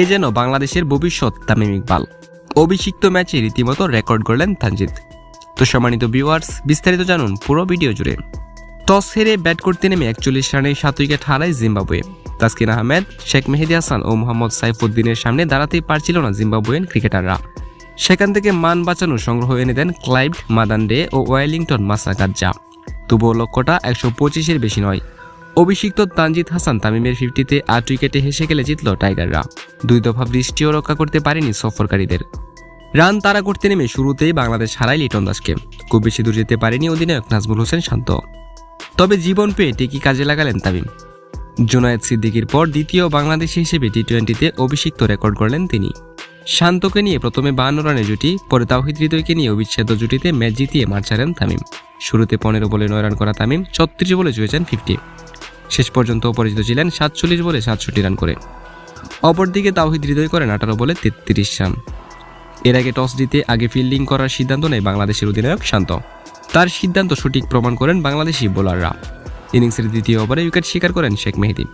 এ যেন বাংলাদেশের ভবিষ্যৎ তামিম ইকবাল। অভিষিক্ত ম্যাচে রীতিমতো রেকর্ড করলেন তানজিদ। তো সম্মানিত ভিউয়ার্স, বিস্তারিত জানুন পুরো ভিডিও জুড়ে। টস হেরে ব্যাট করতে নেমে একচল্লিশ রানে সাত উইকেট হারায় জিম্বাবুয়ে। তাসকিন আহমেদ, শেখ মেহেদি হাসান ও মোহাম্মদ সাইফুদ্দিনের সামনে দাঁড়াতেই পারছিল না জিম্বাবুয়েন ক্রিকেটাররা। সেখান থেকে মান বাঁচানোর সংগ্রহ এনে দেন ক্লাইভ মাদান্ডে ও ওয়েলিংটন মাসাকাজ্জা তবুও লক্ষ্যটা একশো পঁচিশের বেশি নয়। অভিষিক্ত তানজিদ হাসান তামিমের ফিফটিতে আট উইকেটে হেসে গেলে জিতল টাইগাররা। দুই দফা বৃষ্টিও রক্ষা করতে পারেনি সফরকারীদের। রান তাড়া করতে নেমে শুরুতেই বাংলাদেশ হারায় লিটন দাসকে। খুব বেশি দূর যেতে পারেনি অধিনায়ক নাজমুল হোসেন শান্ত। তবে জীবন পেয়ে টিকি কাজে লাগালেন তামিম। জুনায়েদ সিদ্দিকির পর দ্বিতীয় বাংলাদেশি হিসেবে টি টোয়েন্টিতে অভিষিক্ত রেকর্ড করলেন তিনি। শান্তকে নিয়ে প্রথমে বাহান্ন রানের জুটি, পরে তাওহিদ হৃদয়কে নিয়ে অবিচ্ছেদ্য জুটিতে ম্যাচ জিতিয়ে মার ছাড়েন তামিম। শুরুতে পনেরো বলে নয় রান করা তামিম, ছত্রিশ বলে জুয়েছেন ফিফটি। শেষ পর্যন্ত অপরাজিত ছিলেন সাতচল্লিশ বলে সাতষট্টি রান করে। অপরদিকে তাওহিদ হৃদয় করেন আঠারো বলে তেত্রিশ রান। এর আগে টস দিতে আগে ফিল্ডিং করার সিদ্ধান্ত নেয় বাংলাদেশের অধিনায়ক শান্ত। তার সিদ্ধান্ত সঠিক প্রমাণ করেন বাংলাদেশি বোলাররা। ইনিংসের দ্বিতীয় ওভারে উইকেট শিকার করেন শেখ মেহেদি।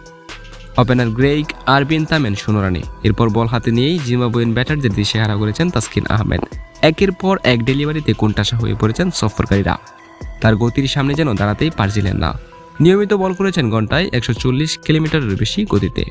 ওপেনার গ্রেইক আরবিন তামেন শূন্য রানে। এরপর বল হাতে নিয়েই জিম্বাবুয়েন ব্যাটারদের দিশেহারা করেছেন তাসকিন আহমেদ। একের পর এক ডেলিভারিতে কোনটাসা হয়ে পড়েছেন সফরকারীরা। তার গতির সামনে যেন দাঁড়াতেই পারছিলেন না। নিয়মিত বল করেছেন ঘন্টায় একশো চল্লিশ কিলোমিটারের বেশি গতিতে।